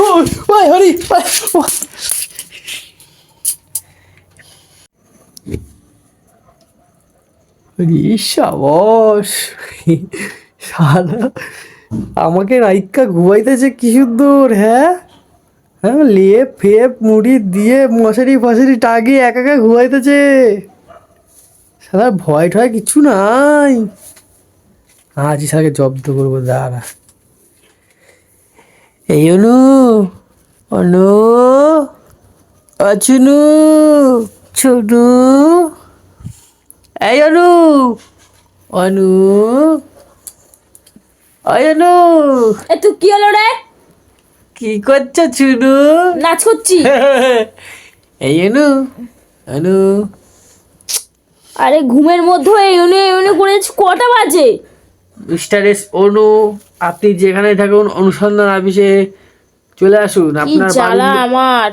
ওই, ও। হরি সাবাস। শালা আমাকে রাইকা ঘুমাইতেছে কি সুন্দর হ্যাঁ? হ্যাঁ লেপ ফেপ মুড়ি দিয়ে মশারি ফশারি টাগিয়ে একা একা ঘুমাইতেছে। সারা ভয় টয় কিছু নাই। আজ সাকে জব্দ করব দাঁড়া। এই অনু অনু অচুনু ছোটু এই অনু অনু অনু এ তুই কি হলো রে? কি করছ চুনু নাচ করছি এই অনু অনু আরে ঘুমের মধ্যে এই উনি এই উনি করে কটা বাজে? মিস্টার এস অনু আপনি যেখানে থাকুন অনুসন্ধান অফিসে চলে আসুন। আপনার জ্বালা আমার?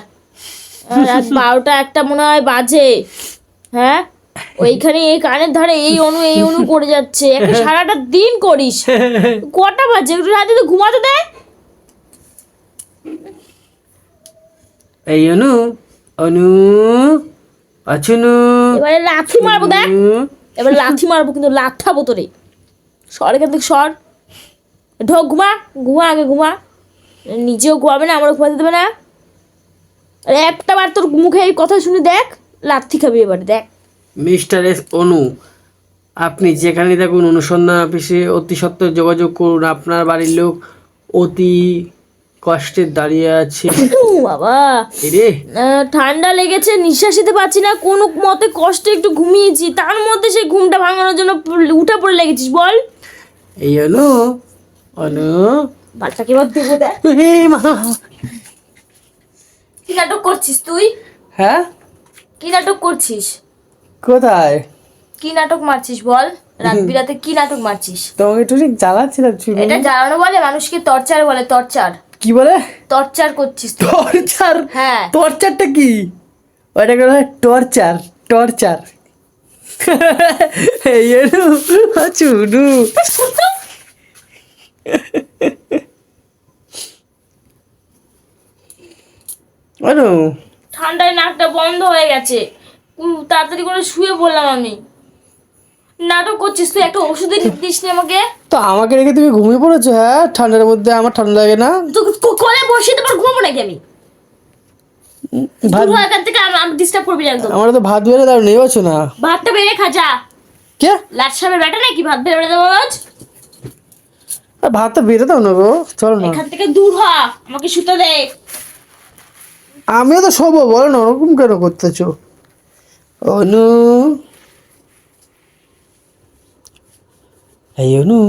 রাত বারোটা একটা মনে হয় বাজে। হ্যাঁ? ওইখানে এই কানের ধারে এই অনু এই অনু করে যাচ্ছে। একটা সারাটা দিন করিস। কটা বাজে? রাতে তো ঘুমাতে দে। এই অনু অনু অচুনু এবারে লাথি মারবো দেখ। এবার লাথি মারবো কিন্তু লাথাবো তোরে। সর এখান থেকে সর। ঢোক ঘুমা ঘুমা আগে ঘুমা। নিজেও ঘুমাবে না আমারও ঘুমাতে দেবে না। আরে একটা বার তোর মুখে এই কথা শুনে দেখ লাথি খাবি এবারে দেখ। মিস্টার এস অনু আপনি যেখানে থাকুন অনুসন্ধান অফিসে অতি সত্ত্বর যোগাযোগ করুন। আপনার বাড়ির লোক অতি কষ্টে দাঁড়িয়ে আছে। বাবা। রে ঠান্ডা লেগেছে নিঃশ্বাস নিতে পারছি না। কোনো মতে কষ্টে একটু ঘুমিয়েছি তার মধ্যে সেই ঘুমটা ভাঙানোর জন্য উঠে পড়ে লেগেছিস বল। এই অনু বাচ্চাকে এবার দেবো দেখ। এ মা। কি নাটক করছিস তুই? হ্যাঁ? কি নাটক করছিস? কোথায়? কি নাটক মারছিস বল? রাত বিরাতে কি নাটক মারছিস? তোমাকে একটু ঠিক জ্বালাচ্ছিলাম এটা জ্বালানো বলে মানুষকে টর্চার বলে টর্চার। কি বলে? টর্চার করছিস। টর্চার? হ্যাঁ। টর্চারটা কি? ওটা করে টর্চার টর্চার। এই চুনু। ঠান্ডায় নাকটা বন্ধ হয়ে গেছে। তাড়াতাড়ি করে শুয়ে পড়লাম আমি। নাটক করছিস তুই একটা ওষুধ দিস নি আমাকে। তো আমাকে রেখে তুমি ঘুমিয়ে পড়েছো হ্যাঁ? ঠান্ডার মধ্যে আমার ঠান্ডা লাগে না? কোলে বসিয়ে তোমার ঘুমাবো নাকি আমি? ভাত এখান থেকে আমি ডিস্টার্ব করবি একদম। আমার তো ভাত বেড়ে দাও নেই না? ভাতটা বেড়ে খা যা। কে? লাট সাহেবের বেটা নাকি ভাত বেড়ে দেবো রোজ ভাতটা বেড়ে দাও না গো চলো না। এখান থেকে দূর হ আমাকে শুতে দে। আমিও তো শোবো বলো না ওরকম কেন করতেছো? অনু। এই অনু।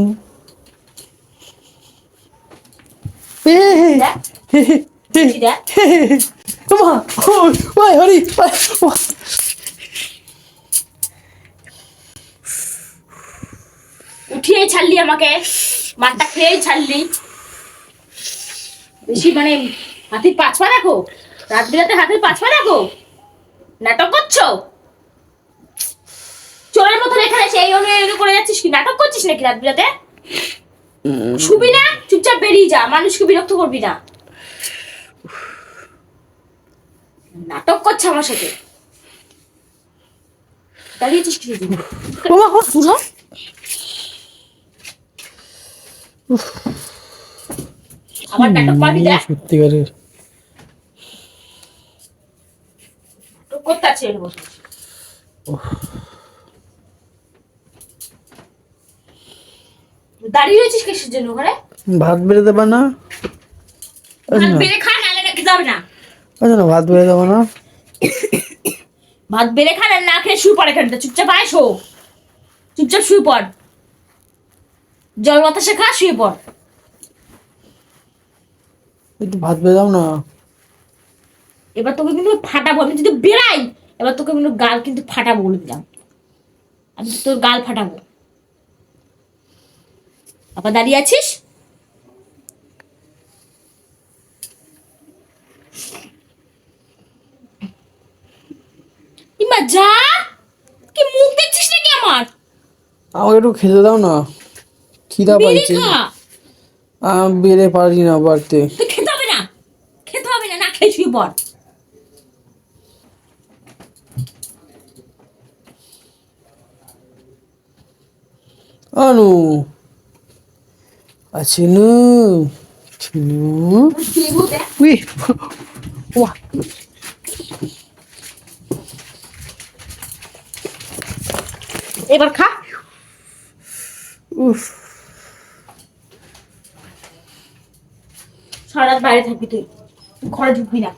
ওই হরি উঠিয়ে ছাড়লি আমাকে। মাঠটা খেয়েই ছাড়লি। বেশি মানে হাতির পাঁচ পা দেখো রাত বিরাতে হাতির পাঁচ পা দেখো নাটক করছ? চোরের মতো এখানে সেই অনুযায়ী করে যাচ্ছিস কি? নাটক করছিস নাকি রাত বিরাতে শুবি না? চুপচাপ বেরিয়ে যা মানুষকে বিরক্ত করবি না। নাটক করছে আমার সাথে। দাঁড়িয়েছিস কি ওমা, ও, বুঝো আমার নাটক মারবি দেখ সত্যিকারের। দাঁড়িয়ে রয়েছিস কিসের জন্য ওখানে? ভাত বেড়ে দেবা না। আচ্ছা। ভাত বেড়ে খা না না। আচ্ছা না ভাত বেড়ে দেবো না। ভাত বেড়ে খা না খেয়ে শুয়ে পড় এখানটা চুপচাপ আয় শো। চুপচাপ শুয়ে পড়। জল বাতাসে খা শুয়ে পড়। একটু ভাত বেড়ে দাও না। এবার তোকে কিন্তু ফাটাবো আমি যদি বেড়াই এবার তোকে কিন্তু গাল কিন্তু ফাটাবো বলে দিলাম। আমি তোর গাল ফাটাবো। আবার দাঁড়িয়ে আছিস? ইমা যা! কি মুখ দেখছিস নাকি আমার? আমাকে একটু খেতে দাও না। খিদা পাইছে। বেড়ে পারি না বাড়তে। তুই খেতে হবে না। এই শুয়ে পড়। আনু। আছিনু চিনু উই। ওয়া। এবার খা। উফ। সারা রাত বাইরে থাকবি তুই। ঘরে ঢুকবি না।